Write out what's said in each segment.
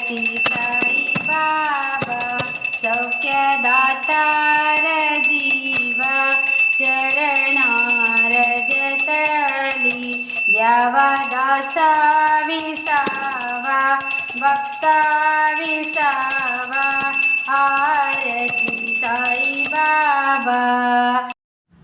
रतिसा बाबा सौख्यदातार जीवा चरणारजतलि य दासा विसावा वक्ता विसा वा आरति सायबा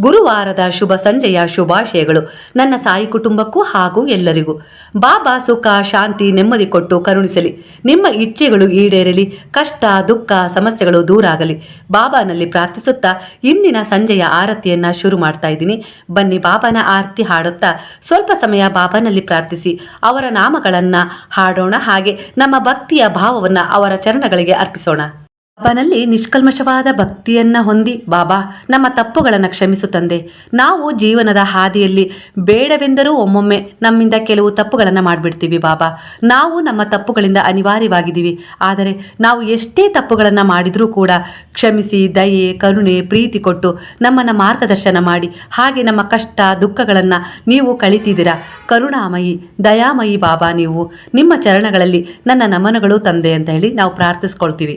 ಗುರುವಾರದ ಶುಭ ಸಂಜೆಯ ಶುಭಾಶಯಗಳು. ನನ್ನ ಸಾಯಿ ಕುಟುಂಬಕ್ಕೂ ಹಾಗೂ ಎಲ್ಲರಿಗೂ. ಬಾಬಾ ಸುಖ, ಶಾಂತಿ, ನೆಮ್ಮದಿ ಕೊಟ್ಟು ಕರುಣಿಸಲಿ. ನಿಮ್ಮ ಇಚ್ಛೆಗಳು ಈಡೇರಲಿ. ಕಷ್ಟ, ದುಃಖ, ಸಮಸ್ಯೆಗಳು ದೂರಾಗಲಿ. ಬಾಬಾನಲ್ಲಿ ಪ್ರಾರ್ಥಿಸುತ್ತಾ ಇಂದಿನ ಸಂಜೆಯ ಆರತಿಯನ್ನ ಶುರು ಮಾಡ್ತಾ ಇದ್ದೀನಿ. ಬನ್ನಿ ಬಾಬಾನ ಆರತಿ ಹಾಡುತ್ತಾ ಸ್ವಲ್ಪ ಸಮಯ ಬಾಬಾನಲ್ಲಿ ಪ್ರಾರ್ಥಿಸಿ. ಅವರ ನಾಮಗಳನ್ನ ಹಾಡೋಣ. ಹಾಗೆ ನಮ್ಮ ಭಕ್ತಿಯ ಭಾವವನ್ನ ಅವರ ಚರಣಗಳಿಗೆ ಅರ್ಪಿಸೋಣ. ಬಾಬಾನಲ್ಲಿ ನಿಷ್ಕಲ್ಮಶವಾದ ಭಕ್ತಿಯನ್ನ ಹೊಂದಿ, ಬಾಬಾ, ನಮ್ಮ ತಪ್ಪುಗಳನ್ನು ಕ್ಷಮಿಸು ತಂದೆ. ನಾವು ಜೀವನದ ಹಾದಿಯಲ್ಲಿ ಬೇಡವೆಂದರೂ ಒಮ್ಮೊಮ್ಮೆ ನಮ್ಮಿಂದ ಕೆಲವು ತಪ್ಪುಗಳನ್ನು ಮಾಡಿಬಿಡ್ತೀವಿ ಬಾಬಾ. ನಾವು ನಮ್ಮ ತಪ್ಪುಗಳಿಂದ ಅನಿವಾರ್ಯವಾಗಿದ್ದೀವಿ. ಆದರೆ ನಾವು ಎಷ್ಟೇ ತಪ್ಪುಗಳನ್ನು ಮಾಡಿದರೂ ಕೂಡ ಕ್ಷಮಿಸಿ, ದಯೆ, ಕರುಣೆ, ಪ್ರೀತಿ ಕೊಟ್ಟು ನಮ್ಮನ್ನು ಮಾರ್ಗದರ್ಶನ ಮಾಡಿ, ಹಾಗೆ ನಮ್ಮ ಕಷ್ಟ, ದುಃಖಗಳನ್ನು ನೀವು ಕಳಿತಿದ್ದೀರಾ. ಕರುಣಾಮಯಿ, ದಯಾಮಯಿ ಬಾಬಾ ನೀವು. ನಿಮ್ಮ ಚರಣಗಳಲ್ಲಿ ನನ್ನ ನಮನಗಳು ತಂದೆ ಅಂತ ಹೇಳಿ ನಾವು ಪ್ರಾರ್ಥಿಸ್ಕೊಳ್ತೀವಿ.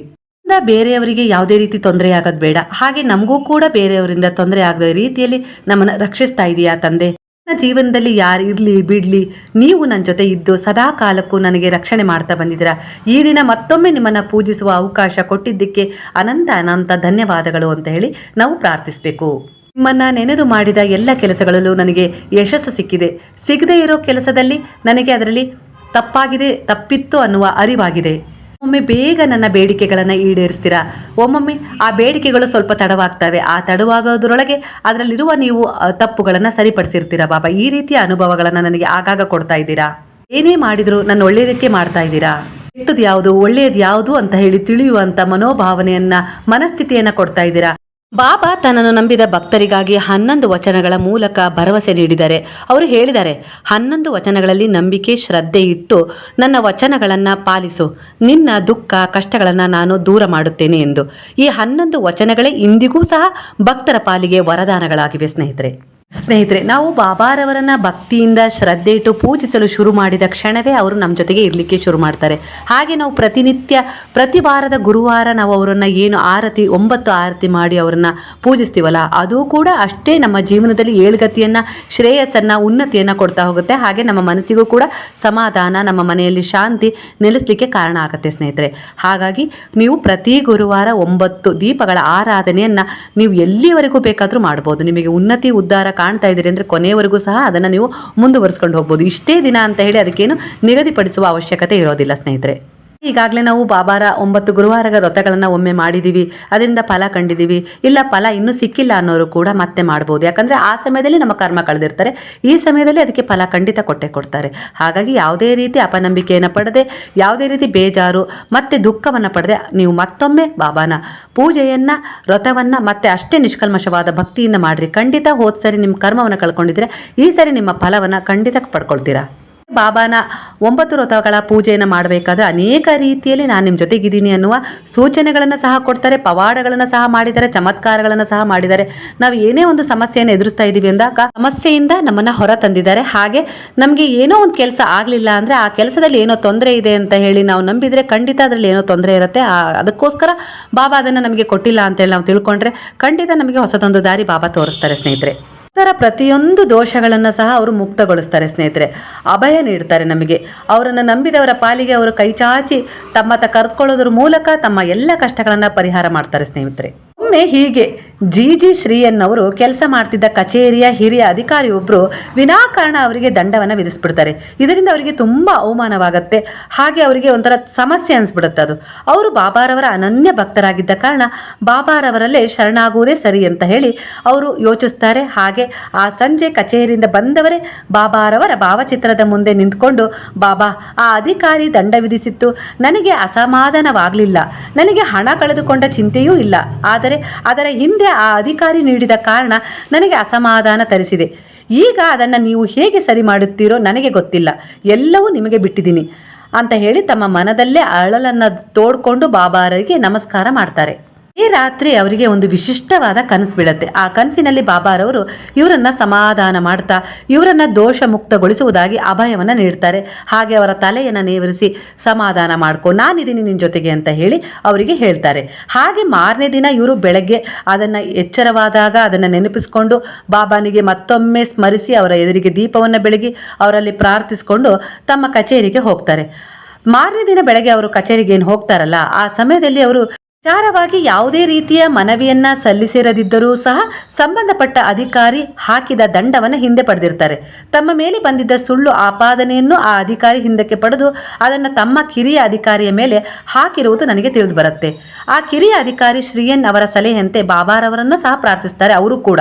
ಬೇರೆಯವರಿಗೆ ಯಾವುದೇ ರೀತಿ ತೊಂದರೆ ಆಗೋದು ಬೇಡ. ಹಾಗೆ ನಮಗೂ ಕೂಡ ಬೇರೆಯವರಿಂದ ತೊಂದರೆ ಆಗದ ರೀತಿಯಲ್ಲಿ ನಮ್ಮನ್ನು ರಕ್ಷಿಸ್ತಾ ಇದೆಯಾ ತಂದೆ? ನನ್ನ ಜೀವನದಲ್ಲಿ ಯಾರು ಇರಲಿ, ಬಿಡಲಿ, ನೀವು ನನ್ನ ಜೊತೆ ಇದ್ದು ಸದಾ ಕಾಲಕ್ಕೂ ನನಗೆ ರಕ್ಷಣೆ ಮಾಡ್ತಾ ಬಂದಿದ್ದೀರಾ? ಈ ದಿನ ಮತ್ತೊಮ್ಮೆ ನಿಮ್ಮನ್ನು ಪೂಜಿಸುವ ಅವಕಾಶ ಕೊಟ್ಟಿದ್ದಕ್ಕೆ ಅನಂತ ಅನಂತ ಧನ್ಯವಾದಗಳು ಅಂತ ಹೇಳಿ ನಾವು ಪ್ರಾರ್ಥಿಸಬೇಕು. ನಿಮ್ಮನ್ನ ನೆನೆದು ಮಾಡಿದ ಎಲ್ಲ ಕೆಲಸಗಳಲ್ಲೂ ನನಗೆ ಯಶಸ್ಸು ಸಿಕ್ಕಿದೆ. ಸಿಗದೇ ಇರೋ ಕೆಲಸದಲ್ಲಿ ನನಗೆ ಅದರಲ್ಲಿ ತಪ್ಪಾಗಿದೆ, ತಪ್ಪಿತ್ತು ಅನ್ನುವ ಅರಿವಾಗಿದೆ. ಒಮ್ಮೆ ಬೇಗ ನನ್ನ ಬೇಡಿಕೆಗಳನ್ನು ಈಡೇರಿಸ್ತೀರಾ? ಒಮ್ಮೊಮ್ಮೆ ಆ ಬೇಡಿಕೆಗಳು ಸ್ವಲ್ಪ ತಡವಾಗ್ತವೆ. ಆ ತಡವಾಗೋದ್ರೊಳಗೆ ಅದರಲ್ಲಿರುವ ನೀವು ತಪ್ಪುಗಳನ್ನು ಸರಿಪಡಿಸಿರ್ತೀರಾ ಬಾಬಾ ಈ ರೀತಿಯ ಅನುಭವಗಳನ್ನು ನನಗೆ ಆಗಾಗ ಕೊಡ್ತಾ ಇದ್ದೀರಾ? ಏನೇ ಮಾಡಿದ್ರು ನನ್ನ ಒಳ್ಳೆಯದಕ್ಕೆ ಮಾಡ್ತಾ ಇದ್ದೀರಾ? ಕೆಟ್ಟದ್ದು ಯಾವುದು ಒಳ್ಳೆಯದು ಯಾವುದು ಅಂತ ಹೇಳಿ ತಿಳಿಯುವಂತ ಮನೋಭಾವನೆಯನ್ನ, ಮನಸ್ಥಿತಿಯನ್ನ ಕೊಡ್ತಾ ಇದ್ದೀರಾ? ಬಾಬಾ ತನ್ನನ್ನು ನಂಬಿದ ಭಕ್ತರಿಗಾಗಿ ಹನ್ನೊಂದು ವಚನಗಳ ಮೂಲಕ ಭರವಸೆ ನೀಡಿದ್ದಾರೆ ಅವರು ಹೇಳಿದ್ದಾರೆ ಹನ್ನೊಂದು ವಚನಗಳಲ್ಲಿ ನಂಬಿಕೆ, ಶ್ರದ್ಧೆ ಇಟ್ಟು ನನ್ನ ವಚನಗಳನ್ನು ಪಾಲಿಸು. ನಿನ್ನ ದುಃಖ, ಕಷ್ಟಗಳನ್ನು ನಾನು ದೂರ ಮಾಡುತ್ತೇನೆ ಎಂದು. ಈ ಹನ್ನೊಂದು ವಚನಗಳೇ ಇಂದಿಗೂ ಸಹ ಭಕ್ತರ ಪಾಲಿಗೆ ವರದಾನಗಳಾಗಿವೆ ಸ್ನೇಹಿತರೆ. ಸ್ನೇಹಿತರೆ, ನಾವು ಬಾಬಾರವರನ್ನ ಭಕ್ತಿಯಿಂದ ಶ್ರದ್ಧೆ ಇಟ್ಟು ಪೂಜಿಸಲು ಶುರು ಮಾಡಿದ ಕ್ಷಣವೇ ಅವರು ನಮ್ಮ ಜೊತೆಗೆ ಇರಲಿಕ್ಕೆ ಶುರು ಮಾಡ್ತಾರೆ. ಹಾಗೆ ನಾವು ಪ್ರತಿನಿತ್ಯ, ಪ್ರತಿ ವಾರದ ಗುರುವಾರ ನಾವು ಅವರನ್ನ ಏನು ಆರತಿ, ಒಂಬತ್ತು ಆರತಿ ಮಾಡಿ ಅವರನ್ನ ಪೂಜಿಸ್ತೀವಲ್ಲ, ಅದು ಕೂಡ ಅಷ್ಟೇ ನಮ್ಮ ಜೀವನದಲ್ಲಿ ಏಳ್ಗತಿಯನ್ನ, ಶ್ರೇಯಸ್ಸನ್ನ, ಉನ್ನತಿಯನ್ನ ಕೊಡ್ತಾ ಹೋಗುತ್ತೆ. ಹಾಗೆ ನಮ್ಮ ಮನಸ್ಸಿಗೂ ಕೂಡ ಸಮಾಧಾನ, ನಮ್ಮ ಮನೆಯಲ್ಲಿ ಶಾಂತಿ ನೆಲೆಸಲಿಕ್ಕೆ ಕಾರಣ ಆಗುತ್ತೆ ಸ್ನೇಹಿತರೆ. ಹಾಗಾಗಿ ನೀವು ಪ್ರತಿ ಗುರುವಾರ ಒಂಬತ್ತು ದೀಪಗಳ ಆರಾಧನೆಯನ್ನ ನೀವು ಎಲ್ಲಿವರೆಗೂ ಬೇಕಾದರೂ ಮಾಡ್ಬೋದು. ನಿಮಗೆ ಉನ್ನತಿ, ಉದ್ಧಾರ ಕಾಣ್ತಾ ಇದ್ದೀರಿ ಅಂದರೆ ಕೊನೆಯವರೆಗೂ ಸಹ ಅದನ್ನು ನೀವು ಮುಂದುವರಿಸ್ಕೊಂಡು ಹೋಗ್ಬೋದು. ಇಷ್ಟೇ ದಿನ ಅಂತ ಹೇಳಿ ಅದಕ್ಕೇನು ನಿಗದಿಪಡಿಸುವ ಅವಶ್ಯಕತೆ ಇರೋದಿಲ್ಲ ಸ್ನೇಹಿತರೆ. ಈಗಾಗಲೇ ನಾವು ಬಾಬಾರ ಒಂಬತ್ತು ಗುರುವಾರಗಳ ವ್ರತಗಳನ್ನು ಒಮ್ಮೆ ಮಾಡಿದ್ದೀವಿ ಅದರಿಂದ ಫಲ ಕಂಡಿದ್ದೀವಿ ಇಲ್ಲ, ಫಲ ಇನ್ನೂ ಸಿಕ್ಕಿಲ್ಲ ಅನ್ನೋರು ಕೂಡ ಮತ್ತೆ ಮಾಡ್ಬೋದು. ಯಾಕಂದರೆ ಆ ಸಮಯದಲ್ಲಿ ನಮ್ಮ ಕರ್ಮ ಕಳೆದಿರ್ತಾರೆ. ಈ ಸಮಯದಲ್ಲಿ ಅದಕ್ಕೆ ಫಲ ಖಂಡಿತ ಕೊಟ್ಟೆ ಕೊಡ್ತಾರೆ. ಹಾಗಾಗಿ ಯಾವುದೇ ರೀತಿ ಅಪನಂಬಿಕೆಯನ್ನು ಪಡೆದೆ, ಯಾವುದೇ ರೀತಿ ಬೇಜಾರು, ಮತ್ತೆ ದುಃಖವನ್ನು ಪಡೆದೆ, ನೀವು ಮತ್ತೊಮ್ಮೆ ಬಾಬಾನ ಪೂಜೆಯನ್ನು, ವ್ರತವನ್ನು ಮತ್ತೆ ಅಷ್ಟೇ ನಿಷ್ಕಲ್ಮಶವಾದ ಭಕ್ತಿಯಿಂದ ಮಾಡಿರಿ. ಖಂಡಿತ ಹೋದ ಸರಿ ನಿಮ್ಮ ಕರ್ಮವನ್ನು ಕಳ್ಕೊಂಡಿದ್ರೆ ಈ ಸರಿ ನಿಮ್ಮ ಫಲವನ್ನು ಖಂಡಿತ ಪಡ್ಕೊಳ್ತೀರಾ? ಬಾಬಾನ ಒಂಬತ್ತು ವ್ರತಗಳ ಪೂಜೆಯನ್ನು ಮಾಡಬೇಕಾದ್ರೆ ಅನೇಕ ರೀತಿಯಲ್ಲಿ ನಾನು ನಿಮ್ಮ ಜೊತೆಗಿದ್ದೀನಿ ಅನ್ನುವ ಸೂಚನೆಗಳನ್ನು ಸಹ ಕೊಡ್ತಾರೆ, ಪವಾಡಗಳನ್ನು ಸಹ ಮಾಡಿದ್ದಾರೆ, ಚಮತ್ಕಾರಗಳನ್ನು ಸಹ ಮಾಡಿದ್ದಾರೆ. ನಾವು ಏನೇ ಒಂದು ಸಮಸ್ಯೆಯನ್ನು ಎದುರಿಸ್ತಾ ಇದ್ದೀವಿ ಅಂದಾಗ ಸಮಸ್ಯೆಯಿಂದ ನಮ್ಮನ್ನು ಹೊರ ತಂದಿದ್ದಾರೆ ಹಾಗೆ ನಮಗೆ ಏನೋ ಒಂದು ಕೆಲಸ ಆಗಲಿಲ್ಲ ಅಂದರೆ ಆ ಕೆಲಸದಲ್ಲಿ ಏನೋ ತೊಂದರೆ ಇದೆ ಅಂತ ಹೇಳಿ ನಾವು ನಂಬಿದರೆ ಖಂಡಿತ ಅದರಲ್ಲಿ ಏನೋ ತೊಂದರೆ ಇರುತ್ತೆ. ಅದಕ್ಕೋಸ್ಕರ ಬಾಬಾ ಅದನ್ನು ನಮಗೆ ಕೊಟ್ಟಿಲ್ಲ ಅಂತೇಳಿ ನಾವು ತಿಳ್ಕೊಂಡ್ರೆ ಖಂಡಿತ ನಮಗೆ ಹೊಸದೊಂದು ದಾರಿ ಬಾಬಾ ತೋರಿಸ್ತಾರೆ ಸ್ನೇಹಿತರೆ. ಇದರ ಪ್ರತಿಯೊಂದು ದೋಷಗಳನ್ನು ಸಹ ಅವರು ಮುಕ್ತಗೊಳಿಸ್ತಾರೆ ಸ್ನೇಹಿತರೆ. ಅಭಯ ನೀಡ್ತಾರೆ ನಮಗೆ. ಅವರನ್ನು ನಂಬಿದವರ ಪಾಲಿಗೆ ಅವರು ಕೈಚಾಚಿ ತಮ್ಮತ್ತ ಕರೆದುಕೊಳ್ಳೋದ್ರ ಮೂಲಕ ತಮ್ಮ ಎಲ್ಲ ಕಷ್ಟಗಳನ್ನು ಪರಿಹಾರ ಮಾಡ್ತಾರೆ ಸ್ನೇಹಿತರೆ. ಒಮ್ಮೆ ಹೀಗೆ ಜಿ ಜಿ ಶ್ರೀಯನ್ನವರು ಕೆಲಸ ಮಾಡ್ತಿದ್ದ ಕಚೇರಿಯ ಹಿರಿಯ ಅಧಿಕಾರಿ ಒಬ್ಬರು ವಿನಾಕಾರಣ ಅವರಿಗೆ ದಂಡವನ್ನು ವಿಧಿಸ್ಬಿಡ್ತಾರೆ. ಇದರಿಂದ ಅವರಿಗೆ ತುಂಬ ಅವಮಾನವಾಗುತ್ತೆ. ಹಾಗೆ ಅವರಿಗೆ ಒಂಥರ ಸಮಸ್ಯೆ ಅನಿಸ್ಬಿಡುತ್ತೆ ಅದು. ಅವರು ಬಾಬಾರವರ ಅನನ್ಯ ಭಕ್ತರಾಗಿದ್ದ ಕಾರಣ ಬಾಬಾರವರಲ್ಲೇ ಶರಣಾಗುವುದೇ ಸರಿ ಅಂತ ಹೇಳಿ ಅವರು ಯೋಚಿಸ್ತಾರೆ. ಹಾಗೆ ಆ ಸಂಜೆ ಕಚೇರಿಯಿಂದ ಬಂದವರೇ ಬಾಬಾರವರ ಭಾವಚಿತ್ರದ ಮುಂದೆ ನಿಂತ್ಕೊಂಡು, ಬಾಬಾ, ಆ ಅಧಿಕಾರಿ ದಂಡ ವಿಧಿಸಿತ್ತು. ನನಗೆ ಅಸಮಾಧಾನವಾಗಲಿಲ್ಲ. ನನಗೆ ಹಣ ಕಳೆದುಕೊಂಡ ಚಿಂತೆಯೂ ಇಲ್ಲ. ಆದರೆ ಅದರ ಹಿಂದೆ ಆ ಅಧಿಕಾರಿ ನೀಡಿದ ಕಾರಣ ನನಗೆ ಅಸಮಾಧಾನ ತರಿಸಿದೆ. ಈಗ ಅದನ್ನು ನೀವು ಹೇಗೆ ಸರಿ ಮಾಡುತ್ತೀರೋ ನನಗೆ ಗೊತ್ತಿಲ್ಲ. ಎಲ್ಲವೂ ನಿಮಗೆ ಬಿಟ್ಟಿದ್ದೀನಿ. ಅಂತ ಹೇಳಿ ತಮ್ಮ ಮನದಲ್ಲೇ ಅಳಲನ್ನು ತೋಡ್ಕೊಂಡು ಬಾಬಾರಿಗೆ ನಮಸ್ಕಾರ ಮಾಡ್ತಾರೆ. ಈ ರಾತ್ರಿ ಅವರಿಗೆ ಒಂದು ವಿಶಿಷ್ಟವಾದ ಕನಸು ಬೀಳುತ್ತೆ. ಆ ಕನಸಿನಲ್ಲಿ ಬಾಬಾರವರು ಇವರನ್ನ ಸಮಾಧಾನ ಮಾಡ್ತಾ, ಇವರನ್ನ ದೋಷ ಮುಕ್ತಗೊಳಿಸುವುದಾಗಿ ಅಭಯವನ್ನು ನೀಡ್ತಾರೆ. ಹಾಗೆ ಅವರ ತಲೆಯನ್ನು ನೇವರಿಸಿ ಸಮಾಧಾನ ಮಾಡ್ಕೊ, ನಾನಿದ್ದೀನಿ ನಿನ್ನ ಜೊತೆಗೆ ಅಂತ ಹೇಳಿ ಅವರಿಗೆ ಹೇಳ್ತಾರೆ. ಹಾಗೆ ಮಾರನೇ ದಿನ ಇವರು ಬೆಳಗ್ಗೆ ಅದನ್ನು ಎಚ್ಚರವಾದಾಗ ಅದನ್ನು ನೆನಪಿಸ್ಕೊಂಡು ಬಾಬಾನಿಗೆ ಮತ್ತೊಮ್ಮೆ ಸ್ಮರಿಸಿ ಅವರ ಎದುರಿಗೆ ದೀಪವನ್ನು ಬೆಳಗಿ ಅವರಲ್ಲಿ ಪ್ರಾರ್ಥಿಸಿಕೊಂಡು ತಮ್ಮ ಕಚೇರಿಗೆ ಹೋಗ್ತಾರೆ. ಮಾರನೇ ದಿನ ಬೆಳಗ್ಗೆ ಅವರು ಕಚೇರಿಗೆ ಏನು ಹೋಗ್ತಾರಲ್ಲ, ಆ ಸಮಯದಲ್ಲಿ ಅವರು ವಿಚಾರವಾಗಿ ಯಾವುದೇ ರೀತಿಯ ಮನವಿಯನ್ನ ಸಲ್ಲಿಸಿರದಿದ್ದರೂ ಸಹ ಸಂಬಂಧಪಟ್ಟ ಅಧಿಕಾರಿ ಹಾಕಿದ ದಂಡವನ್ನು ಹಿಂದೆ ಪಡೆದಿರ್ತಾರೆ. ತಮ್ಮ ಮೇಲೆ ಬಂದಿದ್ದ ಸುಳ್ಳು ಆಪಾದನೆಯನ್ನು ಆ ಅಧಿಕಾರಿ ಹಿಂದಕ್ಕೆ ಪಡೆದು ಅದನ್ನು ತಮ್ಮ ಕಿರಿಯ ಅಧಿಕಾರಿಯ ಮೇಲೆ ಹಾಕಿರುವುದು ನನಗೆ ತಿಳಿದು ಬರುತ್ತೆ. ಆ ಕಿರಿಯ ಅಧಿಕಾರಿ ಶ್ರೀಯನ್ ಅವರ ಸಲಹೆಯಂತೆ ಬಾಬಾರವರನ್ನು ಸಹ ಪ್ರಾರ್ಥಿಸ್ತಾರೆ, ಅವರು ಕೂಡ.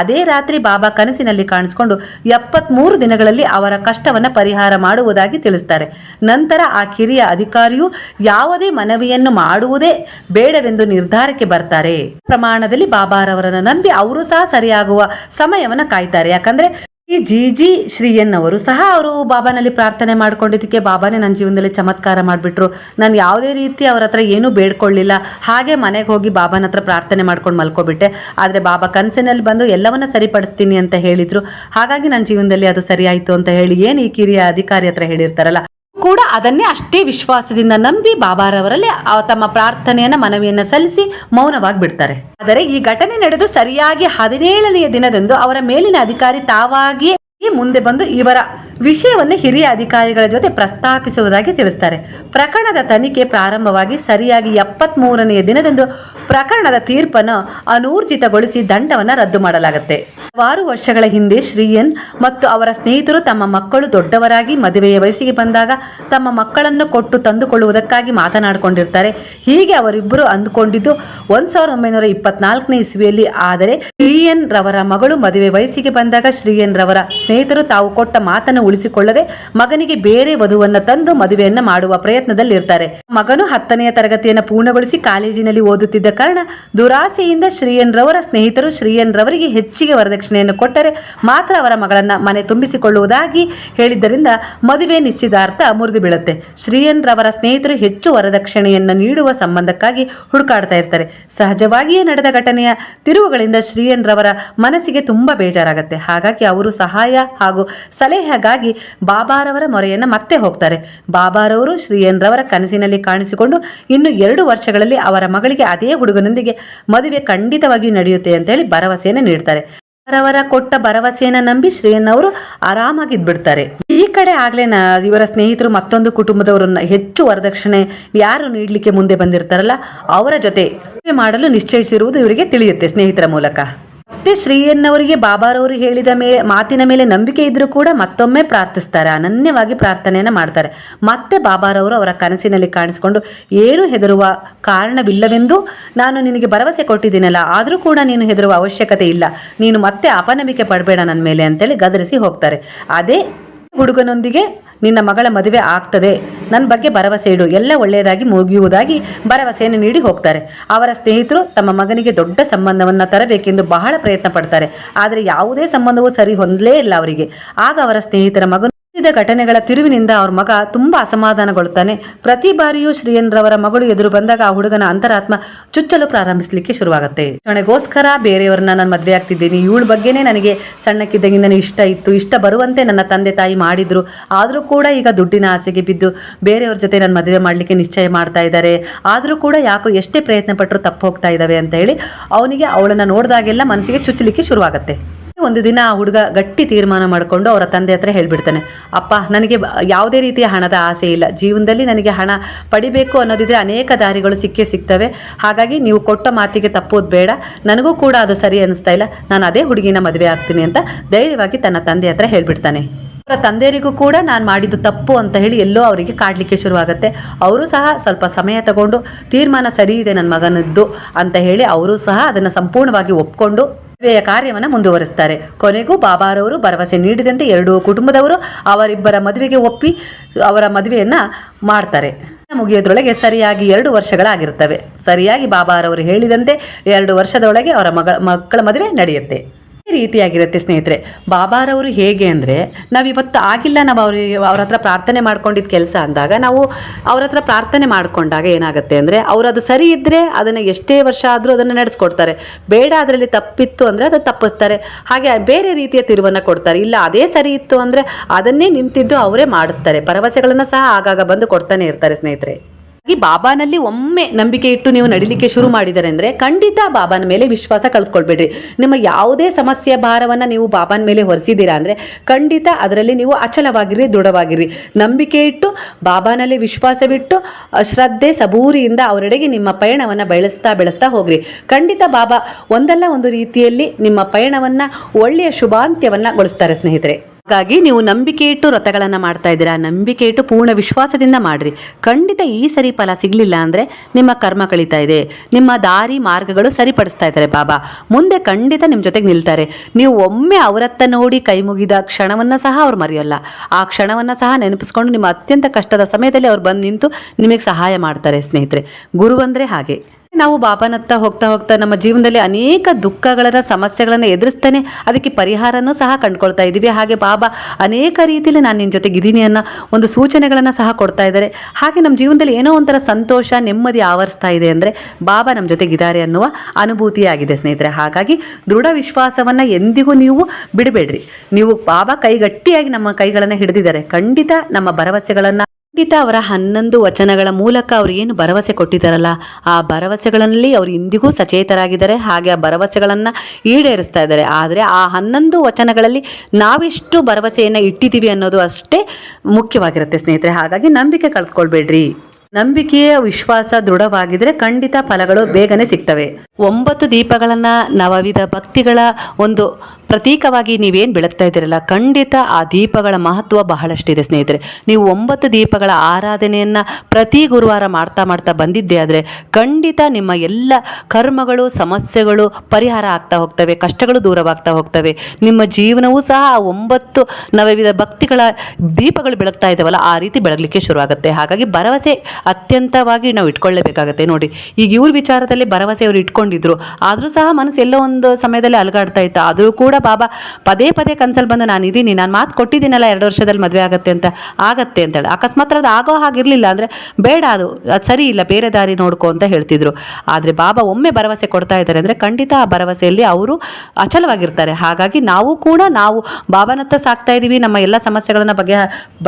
ಅದೇ ರಾತ್ರಿ ಬಾಬಾ ಕನಸಿನಲ್ಲಿ ಕಾಣಿಸಿಕೊಂಡು ಎಪ್ಪತ್ಮೂರು ದಿನಗಳಲ್ಲಿ ಅವರ ಕಷ್ಟವನ್ನು ಪರಿಹಾರ ಮಾಡುವುದಾಗಿ ತಿಳಿಸ್ತಾರೆ. ನಂತರ ಆ ಕಿರಿಯ ಅಧಿಕಾರಿಯು ಯಾವುದೇ ಮನವಿಯನ್ನು ಮಾಡುವುದೇ ಬೇಡವೆಂದು ನಿರ್ಧಾರಕ್ಕೆ ಬರ್ತಾರೆ. ಪ್ರಮಾಣದಲ್ಲಿ ಬಾಬಾರವರನ್ನು ನಂಬಿ ಅವರು ಸಹ ಸರಿಯಾಗುವ ಸಮಯವನ್ನು ಕಾಯ್ತಾರೆ. ಯಾಕಂದ್ರೆ ಈ ಜಿ ಜಿ ಶ್ರೀಯನ್ ಅವರು ಸಹ ಅವರು ಬಾಬಾನಲ್ಲಿ ಪ್ರಾರ್ಥನೆ ಮಾಡ್ಕೊಂಡಿದ್ದಕ್ಕೆ ಬಾಬಾನೇ ನನ್ನ ಜೀವನದಲ್ಲಿ ಚಮತ್ಕಾರ ಮಾಡಿಬಿಟ್ರು. ನಾನು ಯಾವುದೇ ರೀತಿ ಅವರ ಹತ್ರ ಏನೂ ಬೇಡ್ಕೊಳ್ಳಿಲ್ಲ. ಹಾಗೆ ಮನೆಗೆ ಹೋಗಿ ಬಾಬಾನ ಹತ್ರ ಪ್ರಾರ್ಥನೆ ಮಾಡ್ಕೊಂಡು ಮಲ್ಕೊಬಿಟ್ಟೆ. ಆದರೆ ಬಾಬಾ ಕನಸಿನಲ್ಲಿ ಬಂದು ಎಲ್ಲವನ್ನ ಸರಿಪಡಿಸ್ತೀನಿ ಅಂತ ಹೇಳಿದ್ರು. ಹಾಗಾಗಿ ನನ್ನ ಜೀವನದಲ್ಲಿ ಅದು ಸರಿಯಾಯಿತು ಅಂತ ಹೇಳಿ ಏನು ಈ ಕಿರಿಯ ಅಧಿಕಾರಿ ಹತ್ರ ಹೇಳಿರ್ತಾರಲ್ಲ ಕೂಡ ಅದನ್ನೇ ಅಷ್ಟೇ ವಿಶ್ವಾಸದಿಂದ ನಂಬಿ ಬಾಬಾರವರಲ್ಲಿ ತಮ್ಮ ಪ್ರಾರ್ಥನೆಯನ್ನ, ಮನವಿಯನ್ನ ಸಲ್ಲಿಸಿ ಮೌನವಾಗಿ ಬಿಡ್ತಾರೆ. ಆದರೆ ಈ ಘಟನೆ ನಡೆದು ಸರಿಯಾಗಿ ಹದಿನೇಳನೆಯ ದಿನದಂದು ಅವರ ಮೇಲಿನ ಅಧಿಕಾರಿ ತಾವಾಗಿಯೇ ಮುಂದೆ ಬಂದು ಇವರ ವಿಷಯವನ್ನು ಹಿರಿಯ ಅಧಿಕಾರಿಗಳ ಜೊತೆ ಪ್ರಸ್ತಾಪಿಸುವುದಾಗಿ ತಿಳಿಸ್ತಾರೆ. ಪ್ರಕರಣದ ತನಿಖೆ ಪ್ರಾರಂಭವಾಗಿ ಸರಿಯಾಗಿ ಎಪ್ಪತ್ತ್ ಮೂರನೆಯ ದಿನದಂದು ಪ್ರಕರಣದ ತೀರ್ಪನ್ನು ಅನೂರ್ಜಿತಗೊಳಿಸಿ ದಂಡವನ್ನು ರದ್ದು ಮಾಡಲಾಗುತ್ತೆ. ಹಲವಾರು ವರ್ಷಗಳ ಹಿಂದೆ ಶ್ರೀಯನ್ ಮತ್ತು ಅವರ ಸ್ನೇಹಿತರು ತಮ್ಮ ಮಕ್ಕಳು ದೊಡ್ಡವರಾಗಿ ಮದುವೆಯ ವಯಸ್ಸಿಗೆ ಬಂದಾಗ ತಮ್ಮ ಮಕ್ಕಳನ್ನು ಕೊಟ್ಟು ತಂದುಕೊಳ್ಳುವುದಕ್ಕಾಗಿ ಮಾತನಾಡಿಕೊಂಡಿರ್ತಾರೆ. ಹೀಗೆ ಅವರಿಬ್ಬರು ಅಂದುಕೊಂಡಿದ್ದು, ಒಂದು ಸಾವಿರದ ಒಂಬೈನೂರ ಇಪ್ಪತ್ನಾಲ್ಕನೇ ಇಸ್ವಿಯಲ್ಲಿ ಆದರೆ ಶ್ರೀಯನ್ ರವರ ಮಗಳು ಮದುವೆ ವಯಸ್ಸಿಗೆ ಬಂದಾಗ ಶ್ರೀಯನ್ ರವರ ಸ್ನೇಹಿತರು ತಾವು ಕೊಟ್ಟ ಮಾತನ್ನು ಉಳಿಸಿಕೊಳ್ಳದೆ ಮಗನಿಗೆ ಬೇರೆ ವಧುವನ್ನ ತಂದು ಮದುವೆಯನ್ನು ಮಾಡುವ ಪ್ರಯತ್ನದಲ್ಲಿರ್ತಾರೆ. ಮಗನು ಹತ್ತನೆಯ ತರಗತಿಯನ್ನು ಪೂರ್ಣಗೊಳಿಸಿ ಕಾಲೇಜಿನಲ್ಲಿ ಓದುತ್ತಿದ್ದ ಕಾರಣ ದುರಾಸೆಯಿಂದ ಶ್ರೀಯನ್ ರವರ ಸ್ನೇಹಿತರು ಶ್ರೀಯನ್ ರವರಿಗೆ ಹೆಚ್ಚಿಗೆ ವರದಕ್ಷಿಣೆಯನ್ನು ಕೊಟ್ಟರೆ ಮಾತ್ರ ಅವರ ಮಗಳನ್ನ ಮನೆ ತುಂಬಿಸಿಕೊಳ್ಳುವುದಾಗಿ ಹೇಳಿದ್ದರಿಂದ ಮದುವೆ ನಿಶ್ಚಿತಾರ್ಥ ಮುರಿದು ಬೀಳುತ್ತೆ. ಶ್ರೀಯನ್ ರವರ ಸ್ನೇಹಿತರು ಹೆಚ್ಚು ವರದಕ್ಷಿಣೆಯನ್ನು ನೀಡುವ ಸಂಬಂಧಕ್ಕಾಗಿ ಹುಡುಕಾಡ್ತಾ ಇರ್ತಾರೆ. ಸಹಜವಾಗಿಯೇ ನಡೆದ ಘಟನೆಯ ತಿರುವುಗಳಿಂದ ಶ್ರೀಯನ್ ರವರ ಮನಸ್ಸಿಗೆ ತುಂಬಾ ಬೇಜಾರಾಗುತ್ತೆ. ಹಾಗಾಗಿ ಅವರು ಸಹಾಯ ಹಾಗೂ ಸಲಹೆಗಾಗಿ ಬಾಬಾರವರ ಮೊರೆಯನ್ನು ಮತ್ತೆ ಹೋಗ್ತಾರೆ. ಬಾಬಾರವರು ಶ್ರೀಯನ್ ರವರ ಕನಸಿನಲ್ಲಿ ಕಾಣಿಸಿಕೊಂಡು ಇನ್ನು ಎರಡು ವರ್ಷಗಳಲ್ಲಿ ಅವರ ಮಗಳಿಗೆ ಅದೇ ಹುಡುಗನೊಂದಿಗೆ ಮದುವೆ ಖಂಡಿತವಾಗಿಯೂ ನಡೆಯುತ್ತೆ ಅಂತ ಹೇಳಿ ಭರವಸೆಯನ್ನು ನೀಡ್ತಾರೆ. ಅವರವರ ಕೊಟ್ಟ ಭರವಸೆಯನ್ನ ನಂಬಿ ಶ್ರೀಯನ್ ಅವರು ಆರಾಮಾಗಿದ್ಬಿಡ್ತಾರೆ. ಈ ಕಡೆ ಆಗ್ಲೇ ಇವರ ಸ್ನೇಹಿತರು ಮತ್ತೊಂದು ಕುಟುಂಬದವರನ್ನ ಹೆಚ್ಚು ವರದಕ್ಷಿಣೆ ಯಾರು ನೀಡಲಿಕ್ಕೆ ಮುಂದೆ ಬಂದಿರ್ತಾರಲ್ಲ, ಅವರ ಜೊತೆ ಮಾಡಲು ನಿಶ್ಚಯಿಸಿರುವುದು ಇವರಿಗೆ ತಿಳಿಯುತ್ತೆ ಸ್ನೇಹಿತರ ಮೂಲಕ. ಮತ್ತೆ ಶ್ರೀಯನ್ನವರಿಗೆ, ಬಾಬಾರವರು ಹೇಳಿದ ಮೇಲೆ ಮಾತಿನ ಮೇಲೆ ನಂಬಿಕೆ ಇದ್ರೂ ಕೂಡ ಮತ್ತೊಮ್ಮೆ ಪ್ರಾರ್ಥಿಸ್ತಾರೆ, ಅನನ್ಯವಾಗಿ ಪ್ರಾರ್ಥನೆಯನ್ನು ಮಾಡ್ತಾರೆ. ಮತ್ತೆ ಬಾಬಾರವರು ಅವರ ಕನಸಿನಲ್ಲಿ ಕಾಣಿಸಿಕೊಂಡು, ಏನು ಹೆದರುವ ಕಾರಣವಿಲ್ಲವೆಂದು ನಾನು ನಿನಗೆ ಭರವಸೆ ಕೊಟ್ಟಿದ್ದೀನಲ್ಲ, ಆದರೂ ಕೂಡ ನೀನು ಹೆದರುವ ಅವಶ್ಯಕತೆ ಇಲ್ಲ. ನೀನು ಮತ್ತೆ ಅಪನಂಬಿಕೆ ಪಡಬೇಡ ನನ್ನ ಮೇಲೆ ಅಂತೇಳಿ ಗದರಿಸಿ ಹೋಗ್ತಾರೆ. ಅದೇ ಹುಡುಗನೊಂದಿಗೆ ನಿನ್ನ ಮಗಳ ಮದುವೆ ಆಗ್ತದೆ. ನನ್ನ ಬಗ್ಗೆ ಭರವಸೆ ಇಡು. ಎಲ್ಲ ಒಳ್ಳೆಯದಾಗಿ ಮುಗಿಯುವುದಾಗಿ ಭರವಸೆಯನ್ನು ನೀಡಿ ಹೋಗ್ತಾರೆ. ಅವರ ಸ್ನೇಹಿತರು ತಮ್ಮ ಮಗನಿಗೆ ದೊಡ್ಡ ಸಂಬಂಧವನ್ನು ತರಬೇಕೆಂದು ಬಹಳ ಪ್ರಯತ್ನ ಪಡ್ತಾರೆ. ಆದರೆ ಯಾವುದೇ ಸಂಬಂಧವೂ ಸರಿ ಹೊಂದಲೇ ಇಲ್ಲ ಅವರಿಗೆ. ಆಗ ಅವರ ಸ್ನೇಹಿತರ ಮಗನು ನಡೆದ ಘಟನೆಗಳ ತಿರುವಿನಿಂದ ಅವ್ರ ಮಗ ತುಂಬಾ ಅಸಮಾಧಾನಗೊಳ್ಳುತ್ತಾನೆ. ಪ್ರತಿ ಬಾರಿಯೂ ಶ್ರೀಯನ್ರವರ ಮಗಳು ಎದುರು ಬಂದಾಗ ಆ ಹುಡುಗನ ಅಂತರಾತ್ಮ ಚುಚ್ಚಲು ಪ್ರಾರಂಭಿಸಲಿಕ್ಕೆ ಶುರುವಾಗುತ್ತೆ. ನನಗೋಸ್ಕರ ಬೇರೆಯವರನ್ನ ನಾನು ಮದುವೆ ಆಗ್ತಿದ್ದೀನಿ. ಇವಳ ಬಗ್ಗೆನೇ ನನಗೆ ಸಣ್ಣಕ್ಕಿದ್ದಂಗಿಂದ ಇಷ್ಟ ಇತ್ತು. ಇಷ್ಟ ಬರುವಂತೆ ನನ್ನ ತಂದೆ ತಾಯಿ ಮಾಡಿದ್ರು. ಆದರೂ ಕೂಡ ಈಗ ದುಡ್ಡಿನ ಆಸೆಗೆ ಬಿದ್ದು ಬೇರೆಯವ್ರ ಜೊತೆ ನಾನು ಮದುವೆ ಮಾಡಲಿಕ್ಕೆ ನಿಶ್ಚಯ ಮಾಡ್ತಾ ಇದ್ದಾರೆ. ಆದರೂ ಕೂಡ ಯಾಕೋ ಎಷ್ಟೇ ಪ್ರಯತ್ನ ಪಟ್ಟರು ತಪ್ಪು ಹೋಗ್ತಾ ಇದ್ದಾವೆ ಅಂತ ಹೇಳಿ ಅವನಿಗೆ ಅವಳನ್ನ ನೋಡಿದಾಗೆಲ್ಲ ಮನಸ್ಸಿಗೆ ಚುಚ್ಚಲಿಕ್ಕೆ ಶುರುವಾಗುತ್ತೆ. ಒಂದು ದಿನ ಆ ಹುಡುಗ ಗಟ್ಟಿ ತೀರ್ಮಾನ ಮಾಡಿಕೊಂಡು ಅವರ ತಂದೆ ಹತ್ರ ಹೇಳ್ಬಿಡ್ತಾನೆ, ಅಪ್ಪ, ನನಗೆ ಯಾವುದೇ ರೀತಿಯ ಹಣದ ಆಸೆ ಇಲ್ಲ. ಜೀವನದಲ್ಲಿ ನನಗೆ ಹಣ ಪಡಿಬೇಕು ಅನ್ನೋದಿದ್ರೆ ಅನೇಕ ದಾರಿಗಳು ಸಿಕ್ಕೇ ಸಿಗ್ತವೆ. ಹಾಗಾಗಿ ನೀವು ಕೊಟ್ಟ ಮಾತಿಗೆ ತಪ್ಪೋದು ಬೇಡ. ನನಗೂ ಕೂಡ ಅದು ಸರಿ ಅನಿಸ್ತಾ ಇಲ್ಲ. ನಾನು ಅದೇ ಹುಡುಗಿನ ಮದುವೆ ಆಗ್ತೀನಿ ಅಂತ ಧೈರ್ಯವಾಗಿ ತನ್ನ ತಂದೆ ಹತ್ರ ಹೇಳ್ಬಿಡ್ತಾನೆ. ಅವರ ತಂದೆಯರಿಗೂ ಕೂಡ ನಾನು ಮಾಡಿದ್ದು ತಪ್ಪು ಅಂತ ಹೇಳಿ ಎಲ್ಲೋ ಅವರಿಗೆ ಕಾಡ್ಲಿಕ್ಕೆ ಶುರುವಾಗುತ್ತೆ. ಅವರು ಸಹ ಸ್ವಲ್ಪ ಸಮಯ ತಗೊಂಡು, ತೀರ್ಮಾನ ಸರಿ ಇದೆ ನನ್ನ ಮಗನದ್ದು ಅಂತ ಹೇಳಿ ಅವರು ಸಹ ಅದನ್ನು ಸಂಪೂರ್ಣವಾಗಿ ಒಪ್ಕೊಂಡು ಮದುವೆಯ ಕಾರ್ಯವನ್ನು ಮುಂದುವರಿಸ್ತಾರೆ. ಕೊನೆಗೂ ಬಾಬಾರವರು ಭರವಸೆ ನೀಡಿದಂತೆ ಎರಡೂ ಕುಟುಂಬದವರು ಅವರಿಬ್ಬರ ಮದುವೆಗೆ ಒಪ್ಪಿ ಅವರ ಮದುವೆಯನ್ನು ಮಾಡ್ತಾರೆ. ಮುಗಿಯೋದ್ರೊಳಗೆ ಸರಿಯಾಗಿ ಎರಡು ವರ್ಷಗಳಾಗಿರ್ತವೆ ಸರಿಯಾಗಿ ಬಾಬಾರವರು ಹೇಳಿದಂತೆ ಎರಡು ವರ್ಷದೊಳಗೆ ಅವರ ಮಗಳ ಮಕ್ಕಳ ಮದುವೆ ನಡೆಯುತ್ತೆ. ರೀತಿಯಾಗಿರುತ್ತೆ ಸ್ನೇಹಿತರೆ. ಬಾಬಾರವರು ಹೇಗೆ ಅಂದರೆ ನಾವು ಇವತ್ತು ಆಗಿಲ್ಲ, ನಾವು ಅವ್ರಿಗೆ, ಅವ್ರ ಹತ್ರ ಪ್ರಾರ್ಥನೆ ಮಾಡ್ಕೊಂಡಿದ್ದ ಕೆಲಸ ಅಂದಾಗ ನಾವು ಅವ್ರ ಹತ್ರ ಪ್ರಾರ್ಥನೆ ಮಾಡಿಕೊಂಡಾಗ ಏನಾಗುತ್ತೆ ಅಂದರೆ ಅವರು ಅದು ಸರಿ ಇದ್ದರೆ ಅದನ್ನು ಎಷ್ಟೇ ವರ್ಷ ಆದರೂ ಅದನ್ನು ನಡೆಸ್ಕೊಡ್ತಾರೆ. ಬೇಡ ಅದರಲ್ಲಿ ತಪ್ಪಿತ್ತು ಅಂದರೆ ಅದು ತಪ್ಪಿಸ್ತಾರೆ. ಹಾಗೆ ಬೇರೆ ರೀತಿಯ ತಿರುವನ್ನು ಕೊಡ್ತಾರೆ. ಇಲ್ಲ, ಅದೇ ಸರಿ ಇತ್ತು ಅಂದರೆ ಅದನ್ನೇ ನಿಂತಿದ್ದು ಅವರೇ ಮಾಡಿಸ್ತಾರೆ. ಭರವಸೆಗಳನ್ನು ಸಹ ಆಗಾಗ ಬಂದು ಕೊಡ್ತಾನೆ ಇರ್ತಾರೆ ಸ್ನೇಹಿತರೆ. ಈ ಬಾಬಾನಲ್ಲಿ ಒಮ್ಮೆ ನಂಬಿಕೆ ಇಟ್ಟು ನೀವು ನಡಿಲಿಕ್ಕೆ ಶುರು ಮಾಡಿದರೆ ಅಂದರೆ ಖಂಡಿತ ಬಾಬಾನ ಮೇಲೆ ವಿಶ್ವಾಸ ಕಳ್ಕೊಳ್ಬೇಡ್ರಿ ನಿಮ್ಮ ಯಾವುದೇ ಸಮಸ್ಯೆ ಭಾರವನ್ನು ನೀವು ಬಾಬಾನ ಮೇಲೆ ಹೊರಿಸಿದ್ದೀರಾ ಅಂದರೆ ಖಂಡಿತ ಅದರಲ್ಲಿ ನೀವು ಅಚಲವಾಗಿರಿ ದೃಢವಾಗಿರಿ ನಂಬಿಕೆ ಇಟ್ಟು, ಬಾಬಾನಲ್ಲಿ ವಿಶ್ವಾಸವಿಟ್ಟು ಶ್ರದ್ಧೆ ಸಬೂರಿಯಿಂದ ಅವರೆಡೆಗೆ ನಿಮ್ಮ ಪಯಣವನ್ನು ಬೆಳೆಸ್ತಾ ಬೆಳೆಸ್ತಾ ಹೋಗ್ರಿ. ಖಂಡಿತ ಬಾಬಾ ಒಂದಲ್ಲ ಒಂದು ರೀತಿಯಲ್ಲಿ ನಿಮ್ಮ ಪಯಣವನ್ನು, ಒಳ್ಳೆಯ ಶುಭಾಂತ್ಯವನ್ನು ಗೊಳಿಸ್ತಾರೆ ಸ್ನೇಹಿತರೆ. ಹಾಗಾಗಿ ನೀವು ನಂಬಿಕೆ ಇಟ್ಟು ವ್ರತಗಳನ್ನು ಮಾಡ್ತಾ ಇದ್ದೀರಾ ನಂಬಿಕೆ ಇಟ್ಟು ಪೂರ್ಣ ವಿಶ್ವಾಸದಿಂದ ಮಾಡ್ರಿ. ಖಂಡಿತ ಈ ಸರಿ ಫಲ ಸಿಗಲಿಲ್ಲ ಅಂದರೆ ನಿಮ್ಮ ಕರ್ಮ ಕಳೀತಾ ಇದೆ. ನಿಮ್ಮ ದಾರಿ ಮಾರ್ಗಗಳು ಸರಿಪಡಿಸ್ತಾ ಇದ್ದಾರೆ ಬಾಬಾ. ಮುಂದೆ ಖಂಡಿತ ನಿಮ್ಮ ಜೊತೆಗೆ ನಿಲ್ತಾರೆ. ನೀವು ಒಮ್ಮೆ ಅವರತ್ತ ನೋಡಿ ಕೈ ಮುಗಿದ ಕ್ಷಣವನ್ನು ಸಹ ಅವ್ರು ಮರೆಯೋಲ್ಲ. ಆ ಕ್ಷಣವನ್ನು ಸಹ ನೆನಪಿಸ್ಕೊಂಡು ನಿಮ್ಮ ಅತ್ಯಂತ ಕಷ್ಟದ ಸಮಯದಲ್ಲಿ ಅವ್ರು ಬಂದು ನಿಂತು ನಿಮಗೆ ಸಹಾಯ ಮಾಡ್ತಾರೆ ಸ್ನೇಹಿತರೆ. ಗುರು ಅಂದರೆ ಹಾಗೆ. ನಾವು ಬಾಬಾನತ್ತ ಹೋಗ್ತಾ ಹೋಗ್ತಾ ನಮ್ಮ ಜೀವನದಲ್ಲಿ ಅನೇಕ ದುಃಖಗಳನ್ನ, ಸಮಸ್ಯೆಗಳನ್ನು ಎದುರಿಸ್ತಾನೆ, ಅದಕ್ಕೆ ಪರಿಹಾರನೂ ಸಹ ಕಂಡುಕೊಳ್ತಾ ಇದ್ದೀವಿ. ಹಾಗೆ ಬಾಬಾ ಅನೇಕ ರೀತಿಯಲ್ಲಿ ನಾನು ನಿನ್ನ ಜೊತೆಗೆ ಇದ್ದೀನಿ ಅನ್ನೋ ಒಂದು ಸೂಚನೆಗಳನ್ನು ಸಹ ಕೊಡ್ತಾ ಇದ್ದಾರೆ. ಹಾಗೆ ನಮ್ಮ ಜೀವನದಲ್ಲಿ ಏನೋ ಒಂಥರ ಸಂತೋಷ, ನೆಮ್ಮದಿ ಆವರಿಸ್ತಾ ಇದೆ ಅಂದರೆ ಬಾಬಾ ನಮ್ಮ ಜೊತೆಗಿದ್ದಾರೆ ಅನ್ನುವ ಅನುಭೂತಿಯಾಗಿದೆ ಸ್ನೇಹಿತರೆ. ಹಾಗಾಗಿ ದೃಢ ವಿಶ್ವಾಸವನ್ನು ಎಂದಿಗೂ ನೀವು ಬಿಡಬೇಡ್ರಿ. ನೀವು ಬಾಬಾ ಕೈಗಟ್ಟಿಯಾಗಿ ನಮ್ಮ ಕೈಗಳನ್ನು ಹಿಡಿದಿದ್ದಾರೆ. ಖಂಡಿತ ನಮ್ಮ ಭರವಸೆಗಳನ್ನು ಖಂಡಿತ ಅವರ ಹನ್ನೊಂದು ವಚನಗಳ ಮೂಲಕ ಅವ್ರು ಏನು ಭರವಸೆ ಕೊಟ್ಟಿದ್ದಾರಲ್ಲ, ಆ ಭರವಸೆಗಳಲ್ಲಿ ಅವರು ಇಂದಿಗೂ ಸಚೇತರಾಗಿದ್ದಾರೆ, ಹಾಗೆ ಆ ಭರವಸೆಗಳನ್ನು ಈಡೇರಿಸ್ತಾ ಇದ್ದಾರೆ. ಆದರೆ ಆ ಹನ್ನೊಂದು ವಚನಗಳಲ್ಲಿ ನಾವೆಷ್ಟು ಭರವಸೆಯನ್ನು ಇಟ್ಟಿದ್ದೀವಿ ಅನ್ನೋದು ಅಷ್ಟೇ ಮುಖ್ಯವಾಗಿರುತ್ತೆ ಸ್ನೇಹಿತರೆ. ಹಾಗಾಗಿ ನಂಬಿಕೆ ಕಳ್ಕೊಳ್ಬೇಡ್ರಿ. ನಂಬಿಕೆಯ ವಿಶ್ವಾಸ ದೃಢವಾಗಿದ್ರೆ ಖಂಡಿತ ಫಲಗಳು ಬೇಗನೆ ಸಿಗ್ತವೆ. ಒಂಬತ್ತು ದೀಪಗಳನ್ನ ನವವಿಧ ಭಕ್ತಿಗಳ ಒಂದು ಪ್ರತೀಕವಾಗಿ ನೀವೇನು ಬೆಳಗ್ತಾ ಇದ್ದೀರಲ್ಲ, ಖಂಡಿತ ಆ ದೀಪಗಳ ಮಹತ್ವ ಬಹಳಷ್ಟಿದೆ ಸ್ನೇಹಿತರೆ. ನೀವು ಒಂಬತ್ತು ದೀಪಗಳ ಆರಾಧನೆಯನ್ನು ಪ್ರತಿ ಗುರುವಾರ ಮಾಡ್ತಾ ಮಾಡ್ತಾ ಬಂದಿದ್ದೆ ಆದರೆ, ಖಂಡಿತ ನಿಮ್ಮ ಎಲ್ಲ ಕರ್ಮಗಳು, ಸಮಸ್ಯೆಗಳು ಪರಿಹಾರ ಆಗ್ತಾ ಹೋಗ್ತವೆ, ಕಷ್ಟಗಳು ದೂರವಾಗ್ತಾ ಹೋಗ್ತವೆ. ನಿಮ್ಮ ಜೀವನವೂ ಸಹ ಆ ಒಂಬತ್ತು ನವವಿಧ ಭಕ್ತಿಗಳ ದೀಪಗಳು ಬೆಳಗ್ತಾ ಇದ್ದಾವಲ್ಲ ಆ ರೀತಿ ಬೆಳಗಲಿಕ್ಕೆ ಶುರುವಾಗುತ್ತೆ. ಹಾಗಾಗಿ ಭರವಸೆ ಅತ್ಯಂತವಾಗಿ ನಾವು ಇಟ್ಕೊಳ್ಳೇಬೇಕಾಗತ್ತೆ. ನೋಡಿ, ಈಗ ಇವ್ರ ವಿಚಾರದಲ್ಲಿ ಭರವಸೆ ಅವರು ಇಟ್ಕೊಂಡಿದ್ರು. ಆದರೂ ಸಹ ಮನಸ್ಸು ಎಲ್ಲೋ ಒಂದು ಸಮಯದಲ್ಲಿ ಅಲಗಾಡ್ತಾ ಇತ್ತು. ಆದರೂ ಕೂಡ ಬಾಬಾ, ಪದೇ ಪದೇ ಕನ್ಸಲ್ಲಿ ಬಂದು ನಾನು ಇದ್ದೀನಿ ನಾನು ಮಾತು ಕೊಟ್ಟಿದ್ದೀನಲ್ಲ, ಎರಡು ವರ್ಷದಲ್ಲಿ ಮದುವೆ ಆಗುತ್ತೆ ಅಂತ, ಆಗತ್ತೆ ಅಂತೇಳಿ ಅಕಸ್ಮಾತ್ ಅದು ಆಗೋ ಹಾಗಿರಲಿಲ್ಲ ಅಂದರೆ ಬೇಡ ಅದು ಅದು ಸರಿ ಇಲ್ಲ, ಬೇರೆ ದಾರಿ ನೋಡ್ಕೊ ಅಂತ ಹೇಳ್ತಿದ್ರು. ಆದರೆ ಬಾಬಾ ಒಮ್ಮೆ ಭರವಸೆ ಕೊಡ್ತಾ ಇದ್ದಾರೆ ಅಂದರೆ ಖಂಡಿತ ಆ ಭರವಸೆಯಲ್ಲಿ ಅವರು ಅಚಲವಾಗಿರ್ತಾರೆ. ಹಾಗಾಗಿ ನಾವು ಕೂಡ, ನಾವು ಬಾಬಾನತ್ತ ಸಾಕ್ತಾ ಇದ್ದೀವಿ ನಮ್ಮ ಎಲ್ಲ ಸಮಸ್ಯೆಗಳನ್ನು ಬಗೆ,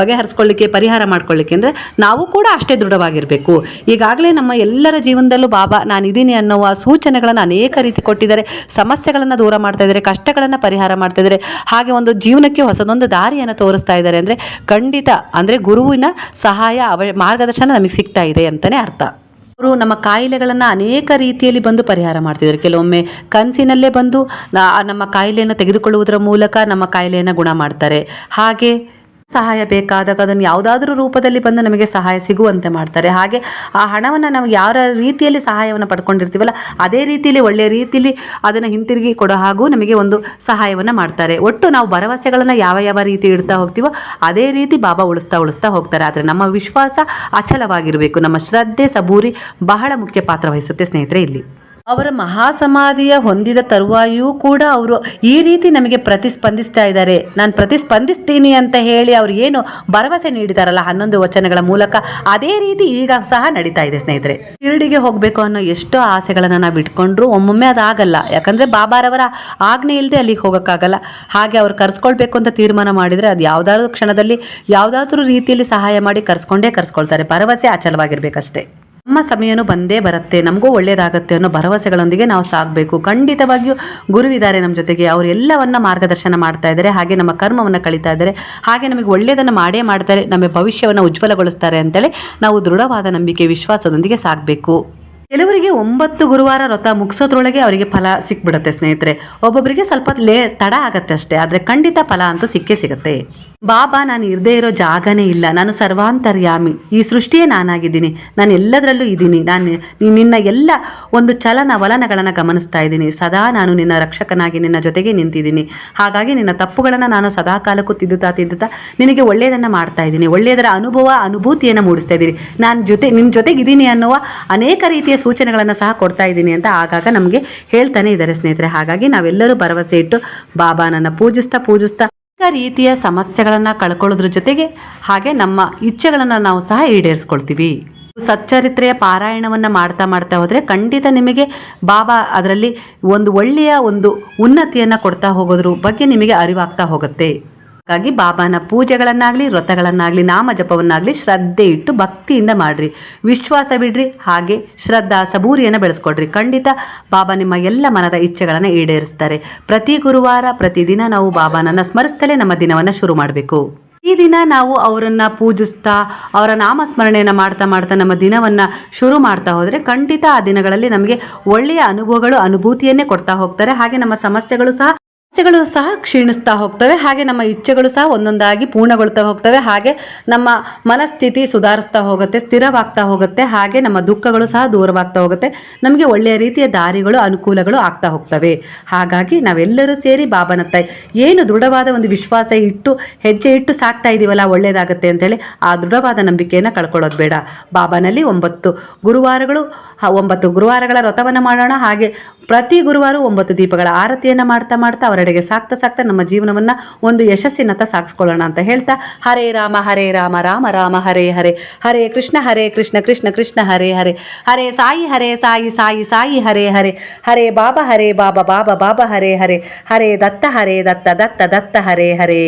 ಬಗೆಹರಿಸ್ಕೊಳ್ಳಿಕ್ಕೆ, ಪರಿಹಾರ ಮಾಡ್ಕೊಳ್ಳಿಕ್ಕೆ ಅಂದರೆ ನಾವು ಕೂಡ ಅಷ್ಟೇ ದೃಢವಾಗಿರಬೇಕು. ಈಗಾಗಲೇ ನಮ್ಮ ಎಲ್ಲರ ಜೀವನದಲ್ಲೂ ಬಾಬಾ ನಾನು ಇದ್ದೀನಿ ಅನ್ನುವ ಸೂಚನೆಗಳನ್ನು ಅನೇಕ ರೀತಿ ಕೊಟ್ಟಿದ್ದಾರೆ. ಸಮಸ್ಯೆಗಳನ್ನು ದೂರ ಮಾಡ್ತಾ ಇದ್ದಾರೆ, ಕಷ್ಟಗಳನ್ನು ಪರಿಹಾರ ಮಾಡ್ತಾ ಇದ್ದಾರೆ. ಹಾಗೆ ಒಂದು ಜೀವನಕ್ಕೆ ಹೊಸದೊಂದು ದಾರಿಯನ್ನು ತೋರಿಸ್ತಾ ಇದ್ದಾರೆ ಅಂದರೆ ಖಂಡಿತ ಅಂದರೆ ಗುರುವಿನ ಸಹಾಯ ಅವ ಮಾರ್ಗದರ್ಶನ ನಮಗೆ ಸಿಗ್ತಾ ಇದೆ ಅಂತಲೇ ಅರ್ಥ. ಅವರು ನಮ್ಮ ಕಾಯಿಲೆಗಳನ್ನು ಅನೇಕ ರೀತಿಯಲ್ಲಿ ಬಂದು ಪರಿಹಾರ ಮಾಡ್ತಿದ್ದಾರೆ. ಕೆಲವೊಮ್ಮೆ ಕನಸಿನಲ್ಲೇ ಬಂದು ನಮ್ಮ ಕಾಯಿಲೆಯನ್ನು ತೆಗೆದುಕೊಳ್ಳುವುದರ ಮೂಲಕ ನಮ್ಮ ಕಾಯಿಲೆಯನ್ನು ಗುಣ ಮಾಡ್ತಾರೆ. ಹಾಗೆ ಸಹಾಯ ಬೇಕಾದಾಗ ಅದನ್ನು ಯಾವುದಾದ್ರೂ ರೂಪದಲ್ಲಿ ಬಂದು ನಮಗೆ ಸಹಾಯ ಸಿಗುವಂತೆ ಮಾಡ್ತಾರೆ. ಹಾಗೆ ಆ ಹಣವನ್ನು ನಾವು ಯಾವ ರೀತಿಯಲ್ಲಿ ಸಹಾಯವನ್ನು ಪಡ್ಕೊಂಡಿರ್ತೀವಲ್ಲ, ಅದೇ ರೀತಿಯಲ್ಲಿ ಒಳ್ಳೆಯ ರೀತಿಯಲ್ಲಿ ಅದನ್ನು ಹಿಂತಿರುಗಿ ಕೊಡೋ ಹಾಗೂ ನಮಗೆ ಒಂದು ಸಹಾಯವನ್ನು ಮಾಡ್ತಾರೆ. ಒಟ್ಟು ನಾವು ಭರವಸೆಗಳನ್ನು ಯಾವ ಯಾವ ರೀತಿ ಇಡ್ತಾ ಹೋಗ್ತೀವೋ, ಅದೇ ರೀತಿ ಬಾಬಾ ಉಳಿಸ್ತಾ ಉಳಿಸ್ತಾ ಹೋಗ್ತಾರೆ. ಆದರೆ ನಮ್ಮ ವಿಶ್ವಾಸ ಅಚಲವಾಗಿರಬೇಕು. ನಮ್ಮ ಶ್ರದ್ಧೆ, ಸಬೂರಿ ಬಹಳ ಮುಖ್ಯ ಪಾತ್ರ ವಹಿಸುತ್ತೆ ಸ್ನೇಹಿತರೆ ಇಲ್ಲಿ. ಅವರ ಮಹಾಸಮಾಧಿಯ ಹೊಂದಿದ ತರುವಾಯೂ ಕೂಡ ಅವರು ಈ ರೀತಿ ನಮಗೆ ಪ್ರತಿಸ್ಪಂದಿಸ್ತಾ ಇದ್ದಾರೆ. ನಾನು ಪ್ರತಿಸ್ಪಂದಿಸ್ತೀನಿ ಅಂತ ಹೇಳಿ ಅವ್ರು ಏನು ಭರವಸೆ ನೀಡಿದಾರಲ್ಲ ಹನ್ನೊಂದು ವಚನಗಳ ಮೂಲಕ, ಅದೇ ರೀತಿ ಈಗ ಸಹ ನಡೀತಾ ಇದೆ ಸ್ನೇಹಿತರೆ. ಶಿರಡಿಗೆ ಹೋಗಬೇಕು ಅನ್ನೋ ಎಷ್ಟೋ ಆಸೆಗಳನ್ನು ನಾವು ಇಟ್ಕೊಂಡ್ರು ಒಮ್ಮೊಮ್ಮೆ ಅದಾಗಲ್ಲ ಯಾಕಂದ್ರೆ ಬಾಬಾರವರ ಆಜ್ಞೆ ಇಲ್ಲದೆ ಅಲ್ಲಿಗೆ ಹೋಗೋಕ್ಕಾಗಲ್ಲ. ಹಾಗೆ ಅವ್ರು ಕರ್ಸ್ಕೊಳ್ಬೇಕು ಅಂತ ತೀರ್ಮಾನ ಮಾಡಿದರೆ ಅದು ಯಾವುದಾದ್ರೂ ಕ್ಷಣದಲ್ಲಿ ಯಾವುದಾದ್ರೂ ರೀತಿಯಲ್ಲಿ ಸಹಾಯ ಮಾಡಿ ಕರ್ಸ್ಕೊಂಡೇ ಕರ್ಸ್ಕೊಳ್ತಾರೆ. ಭರವಸೆ ಅಚಲವಾಗಿರ್ಬೇಕಷ್ಟೇ ನಮ್ಮ ಸಮಯನೂ ಬಂದೇ ಬರುತ್ತೆ, ನಮಗೂ ಒಳ್ಳೇದಾಗುತ್ತೆ ಅನ್ನೋ ಭರವಸೆಗಳೊಂದಿಗೆ ನಾವು ಸಾಗಬೇಕು. ಖಂಡಿತವಾಗಿಯೂ ಗುರುವಿದ್ದಾರೆ ನಮ್ಮ ಜೊತೆಗೆ, ಅವರು ಎಲ್ಲವನ್ನ ಮಾರ್ಗದರ್ಶನ ಮಾಡ್ತಾ ಇದ್ದಾರೆ, ಹಾಗೆ ನಮ್ಮ ಕರ್ಮವನ್ನು ಕಳೀತಾ ಇದ್ದಾರೆ, ಹಾಗೆ ನಮಗೆ ಒಳ್ಳೆಯದನ್ನು ಮಾಡೇ ಮಾಡ್ತಾರೆ, ನಮ್ಮ ಭವಿಷ್ಯವನ್ನು ಉಜ್ವಲಗೊಳಿಸ್ತಾರೆ ಅಂತೇಳಿ ನಾವು ದೃಢವಾದ ನಂಬಿಕೆ, ವಿಶ್ವಾಸದೊಂದಿಗೆ ಸಾಗಬೇಕು. ಕೆಲವರಿಗೆ ಒಂಬತ್ತು ಗುರುವಾರ ವ್ರತ ಮುಗಿಸೋದ್ರೊಳಗೆ ಅವರಿಗೆ ಫಲ ಸಿಕ್ಬಿಡುತ್ತೆ ಸ್ನೇಹಿತರೆ. ಒಬ್ಬೊಬ್ಬರಿಗೆ ಸ್ವಲ್ಪ ಲೇ ತಡ ಆಗತ್ತೆ ಅಷ್ಟೇ, ಆದರೆ ಖಂಡಿತ ಫಲ ಅಂತೂ ಸಿಕ್ಕೇ ಸಿಗುತ್ತೆ. ಬಾಬಾ, ನಾನು ಇರದೇ ಇರೋ ಜಾಗನೇ ಇಲ್ಲ. ನಾನು ಸರ್ವಾಂತರ್ಯಾಮಿ. ಈ ಸೃಷ್ಟಿಯೇ ನಾನಾಗಿದ್ದೀನಿ. ನಾನು ಎಲ್ಲದರಲ್ಲೂ ಇದ್ದೀನಿ. ನಾನು ನಿನ್ನ ಎಲ್ಲ ಒಂದು ಚಲನ ವಲನಗಳನ್ನು ಗಮನಿಸ್ತಾ ಇದ್ದೀನಿ. ಸದಾ ನಾನು ನಿನ್ನ ರಕ್ಷಕನಾಗಿ ನಿನ್ನ ಜೊತೆಗೆ ನಿಂತಿದ್ದೀನಿ. ಹಾಗಾಗಿ ನಿನ್ನ ತಪ್ಪುಗಳನ್ನು ನಾನು ಸದಾ ಕಾಲಕ್ಕೂ ತಿದ್ದುತ್ತಾ ತಿದ್ದುತ್ತಾ ನಿನಗೆ ಒಳ್ಳೆಯದನ್ನು ಮಾಡ್ತಾ ಇದ್ದೀನಿ. ಒಳ್ಳೆಯದರ ಅನುಭವ, ಅನುಭೂತಿಯನ್ನು ಮೂಡಿಸ್ತಾ ಇದ್ದೀನಿ. ನಾನು ಜೊತೆ ನಿನ್ನ ಜೊತೆಗಿದ್ದೀನಿ ಅನ್ನುವ ಅನೇಕ ರೀತಿಯ ಸೂಚನೆಗಳನ್ನು ಸಹ ಕೊಡ್ತಾ ಇದ್ದೀನಿ ಅಂತ ಆಗಾಗ ನಮಗೆ ಹೇಳ್ತಾನೆ ಇದ್ದಾರೆ ಸ್ನೇಹಿತರೆ. ಹಾಗಾಗಿ ನಾವೆಲ್ಲರೂ ಭರವಸೆ ಇಟ್ಟು ಬಾಬಾನನ್ನು ಪೂಜಿಸ್ತಾ ಪೂಜಿಸ್ತಾ ಅನೇಕ ರೀತಿಯ ಸಮಸ್ಯೆಗಳನ್ನು ಕಳ್ಕೊಳ್ಳೋದ್ರ ಜೊತೆಗೆ ಹಾಗೆ ನಮ್ಮ ಇಚ್ಛೆಗಳನ್ನು ನಾವು ಸಹ ಈಡೇರಿಸ್ಕೊಳ್ತೀವಿ. ಸಚ್ಚರಿತ್ರೆಯ ಪಾರಾಯಣವನ್ನು ಮಾಡ್ತಾ ಮಾಡ್ತಾ ಹೋದರೆ ಖಂಡಿತ ನಿಮಗೆ ಬಾಬಾ ಅದರಲ್ಲಿ ಒಂದು ಒಳ್ಳೆಯ ಒಂದು ಉನ್ನತಿಯನ್ನು ಕೊಡ್ತಾ ಹೋಗೋದ್ರ ಬಗ್ಗೆ ನಿಮಗೆ ಅರಿವಾಗ್ತಾ ಹೋಗುತ್ತೆ. ಹಾಗಾಗಿ ಬಾಬಾನ ಪೂಜೆಗಳನ್ನಾಗಲಿ, ವ್ರತಗಳನ್ನಾಗಲಿ ನಾಮ ಜಪವನ್ನಾಗಲಿ ಶ್ರದ್ಧೆ ಇಟ್ಟು ಭಕ್ತಿಯಿಂದ ಮಾಡ್ರಿ. ವಿಶ್ವಾಸ ಬಿಡ್ರಿ, ಹಾಗೆ ಶ್ರದ್ಧಾ ಸಬೂರಿಯನ್ನು ಬೆಳೆಸ್ಕೊಡ್ರಿ. ಖಂಡಿತ ಬಾಬಾ ನಿಮ್ಮ ಎಲ್ಲ ಮನದ ಇಚ್ಛೆಗಳನ್ನು ಈಡೇರಿಸ್ತಾರೆ. ಪ್ರತಿ ಗುರುವಾರ ಪ್ರತಿದಿನ ನಾವು ಬಾಬಾನನ್ನು ಸ್ಮರಿಸ್ತಲೇ ನಮ್ಮ ದಿನವನ್ನು ಶುರು ಮಾಡಬೇಕು. ಈ ದಿನ ನಾವು ಅವರನ್ನು ಪೂಜಿಸ್ತಾ, ಅವರ ನಾಮಸ್ಮರಣೆಯನ್ನು ಮಾಡ್ತಾ ಮಾಡ್ತಾ ನಮ್ಮ ದಿನವನ್ನು ಶುರು ಮಾಡ್ತಾ ಹೋದರೆ ಖಂಡಿತ ಆ ದಿನಗಳಲ್ಲಿ ನಮಗೆ ಒಳ್ಳೆಯ ಅನುಭವಗಳು, ಅನುಭೂತಿಯನ್ನೇ ಕೊಡ್ತಾ ಹೋಗ್ತಾರೆ. ಹಾಗೆ ನಮ್ಮ ಸಮಸ್ಯೆಗಳು ಸಹ ಸಮಸ್ಯೆಗಳು ಸಹ ಕ್ಷೀಣಿಸ್ತಾ ಹೋಗ್ತವೆ. ಹಾಗೆ ನಮ್ಮ ಇಚ್ಛೆಗಳು ಸಹ ಒಂದೊಂದಾಗಿ ಪೂರ್ಣಗೊಳ್ತಾ ಹೋಗ್ತವೆ. ಹಾಗೆ ನಮ್ಮ ಮನಸ್ಥಿತಿ ಸುಧಾರಿಸ್ತಾ ಹೋಗುತ್ತೆ, ಸ್ಥಿರವಾಗ್ತಾ ಹೋಗುತ್ತೆ. ಹಾಗೆ ನಮ್ಮ ದುಃಖಗಳು ಸಹ ದೂರವಾಗ್ತಾ ಹೋಗುತ್ತೆ. ನಮಗೆ ಒಳ್ಳೆಯ ರೀತಿಯ ದಾರಿಗಳು, ಅನುಕೂಲಗಳು ಆಗ್ತಾ ಹೋಗ್ತವೆ. ಹಾಗಾಗಿ ನಾವೆಲ್ಲರೂ ಸೇರಿ ಬಾಬನ ತಾಯಿ, ಏನು ದೃಢವಾದ ಒಂದು ವಿಶ್ವಾಸ ಇಟ್ಟು, ಹೆಜ್ಜೆ ಇಟ್ಟು ಸಾಕ್ತಾ ಇದ್ದೀವಲ್ಲ ಒಳ್ಳೆಯದಾಗುತ್ತೆ ಅಂತೇಳಿ ಆ ದೃಢವಾದ ನಂಬಿಕೆಯನ್ನು ಕಳ್ಕೊಳ್ಳೋದು ಬೇಡ. ಬಾಬಾನಲ್ಲಿ ಒಂಬತ್ತು ಗುರುವಾರಗಳು ಒಂಬತ್ತು ಗುರುವಾರಗಳ ವ್ರತವನ್ನು ಮಾಡೋಣ. ಹಾಗೆ ಪ್ರತಿ ಗುರುವಾರ ಒಂಬತ್ತು ದೀಪಗಳ ಆರತಿಯನ್ನು ಮಾಡ್ತಾ ಮಾಡ್ತಾ ಅವರೆಡೆಗೆ ಸಾಕ್ತಾ ಸಾಕ್ತಾ ನಮ್ಮ ಜೀವನವನ್ನ ಒಂದು ಯಶಸ್ಸಿನತ್ತ ಸಾಗಿಸ್ಕೊಳ್ಳೋಣ ಅಂತ ಹೇಳ್ತಾ, ಹರೇ ರಾಮ ಹರೇ ರಾಮ ರಾಮ ರಾಮ, ಹರೇ ಹರೇ ಹರೇ ಕೃಷ್ಣ ಹರೇ ಕೃಷ್ಣ ಕೃಷ್ಣ ಕೃಷ್ಣ, ಹರೇ ಹರೇ ಹರೇ ಸಾಯಿ ಹರೇ ಸಾಯಿ ಸಾಯಿ ಸಾಯಿ, ಹರೇ ಹರೇ ಹರೇ ಬಾಬಾ ಹರೇ ಬಾಬಾ ಬಾಬಾ ಬಾಬಾ, ಹರೇ ಹರೇ ಹರೇ ದತ್ತ ಹರೇ ದತ್ತ ದತ್ತ ದತ್ತ, ಹರೇ ಹರೇ.